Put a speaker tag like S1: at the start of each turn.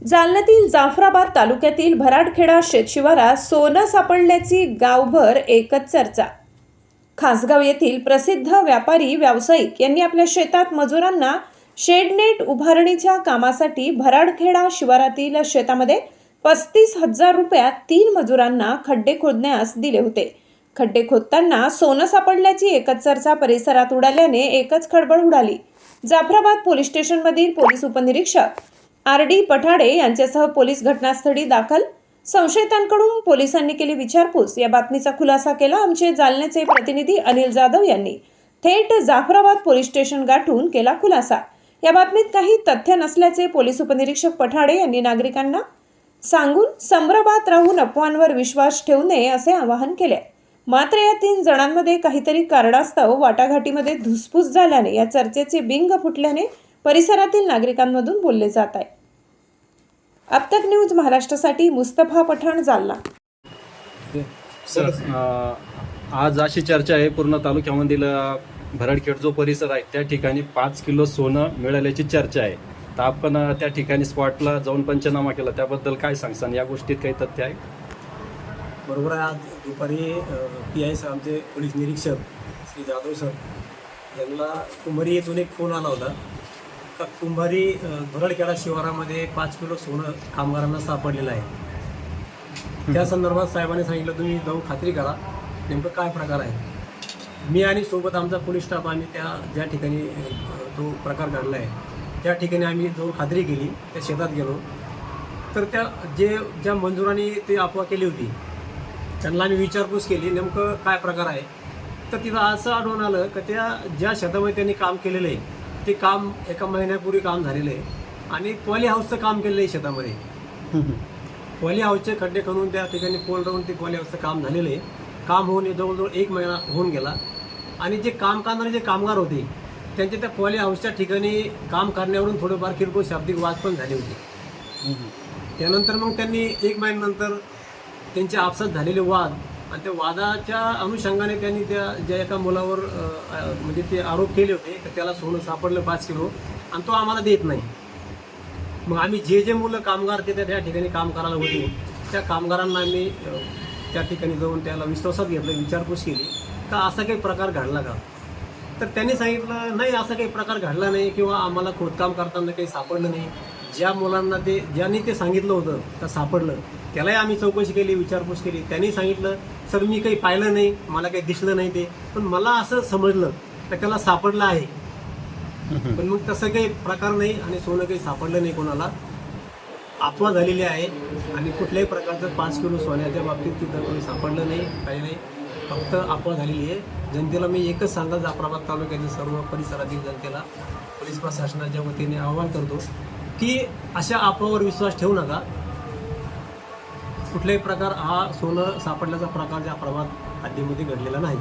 S1: जालन्यातील जाफराबाद तालुक्यातील भराडखेडा शेतशिवारात सोनं सापडल्याची गावभर एकच चर्चा. खासगाव येथील प्रसिद्ध व्यापारी व्यावसायिक यांनी आपल्या शेतात मजुरांना शेडनेट उभारणीच्या कामासाठी भराडखेडा शिवारातील शेतामध्ये पस्तीस हजार रुपयात तीन मजुरांना खड्डे खोदण्यास दिले होते. खड्डे खोदताना सोनं सापडल्याची एकच चर्चा परिसरात उडाल्याने एकच खळबळ उडाली. जाफराबाद पोलीस स्टेशनमधील पोलीस उपनिरीक्षक आर डी पठाडे यांच्यासह पोलीस घटनास्थळी दाखल. संशयितांकडून पोलिसांनी केली विचारपूस. या बातमीचा खुलासा केला आमचे जालन्याचे प्रतिनिधी अनिल जाधव यांनी. थेट जाफराबाद पोलीस स्टेशन गाठून केला खुलासा. या बातमीत काही तथ्य नसल्याचे पोलीस उपनिरीक्षक पठाडे यांनी नागरिकांना सांगून संभ्रमात राहून अफवांवर विश्वास ठेवू नये असे आवाहन केले. मात्र या तीन जणांमध्ये काहीतरी कारणास्तव वाटाघाटीमध्ये धुसफूस झाल्याने या चर्चेचे बिंग फुटल्याने परिसरातील नागरिकांमधून बोलले जात आहे. अब तक न्यूज महाराष्ट्रासाठी मुस्तफा पठाण जालना.
S2: सर अ, आज अशी चर्चा आहे पूर्ण तालुक्यामधील अ, भरडखेड जो परिसर आहे त्या ठिकाणी पाच किलो सोनं मिळाल्याची चर्चा आहे. तर आपण अ, त्या ठिकाणी स्पॉटला जाऊन पंचनामा केला त्याबद्दल काय सांगसान? या गोष्टीत काही तथ्य आहे?
S3: बरोबर आहे. आज दुपारी पी आय सर आमचे पोलीस निरीक्षक श्री जाधव सर यांना कुंभारी येथून एक फोन आला होता. कुंभारी अ, भरडखेडा शिवारामध्ये पाच किलो सोनं कामगारांना सापडलेलं आहे. त्या संदर्भात साहेबांनी सांगितलं तुम्ही जाऊन खात्री करा नेमकं काय प्रकार आहे. मी आणि सोबत आमचा पोलीस स्टाफ आम्ही त्या ज्या ठिकाणी तो प्रकार घडला आहे त्या ठिकाणी आम्ही जाऊन खात्री केली त्या शेतात गेलो. तर त्या जे ज्या मंजुरांनी ते अफवा केली होती त्यांना आम्ही विचारपूस केली नेमकं काय प्रकार आहे? तर तिथं असं आढळून आलं की त्या ज्या शेतामध्ये त्यांनी काम केलेलं आहे ते काम एका महिन्यापूर्वी काम झालेलं आहे. आणि पॉली हाऊसचं काम केलेलं आहे शेतामध्ये. पॉली हाऊसचे खड्डे करून त्या ठिकाणी पोल राहून ते पॉली हाऊसचं काम झालेलं आहे. काम होऊन जवळजवळ एक महिना होऊन गेला. आणि जे काम करणारे जे कामगार होते त्यांच्या त्या पॉली हाऊसच्या ठिकाणी काम करण्यावरून थोडेफार किरकोळ शाब्दिक वाद पण झाले होते. त्यानंतर मग त्यांनी एक महिन्यानंतर त्यांचे आपसात झालेले वाद आणि त्या वादाच्या अनुषंगाने त्यांनी त्या ज्या एका मुलावर म्हणजे ते आरोप केले होते तर त्याला सोनं सापडलं पाच किलो आणि तो आम्हाला देत नाही. मग आम्ही जे जे मुलं कामगार ते त्या ठिकाणी काम करायला होते. त्या कामगारांना आम्ही त्या ठिकाणी जाऊन त्याला विश्वासात घेतलं विचारपूस केली का असा काही प्रकार घडला का? तर त्यांनी सांगितलं नाही असा काही प्रकार घडला नाही किंवा आम्हाला खोदकाम करताना काही सापडलं नाही. ज्या मुलांना ते ज्यांनी ते सांगितलं होतं का सापडलं त्यालाही आम्ही चौकशी केली विचारपूस केली. त्यांनी सांगितलं सर मी काही पाहिलं नाही मला काही दिसलं नाही ते. पण मला असं समजलं तर त्याला सापडलं आहे. पण मग तसं काही प्रकार नाही आणि सोनं काही सापडलं नाही कोणाला. अफवा झालेली आहे आणि कुठल्याही प्रकारचं पाच किलो सोन्याच्या बाबतीत तिथं कोणी सापडलं नाही काही नाही. फक्त अफवा झालेली आहे. जनतेला मी एकच सांगा जाफराबाद तालुक्यातील सर्व परिसरातील जनतेला पोलीस प्रशासनाच्या वतीने आवाहन करतो की अशा आपणावर विश्वास ठेवू नका. कुठल्याही प्रकार हा सोनं सापडल्याचा प्रकार ज्या प्रमाणात हद्दीमध्ये घडलेला नाही.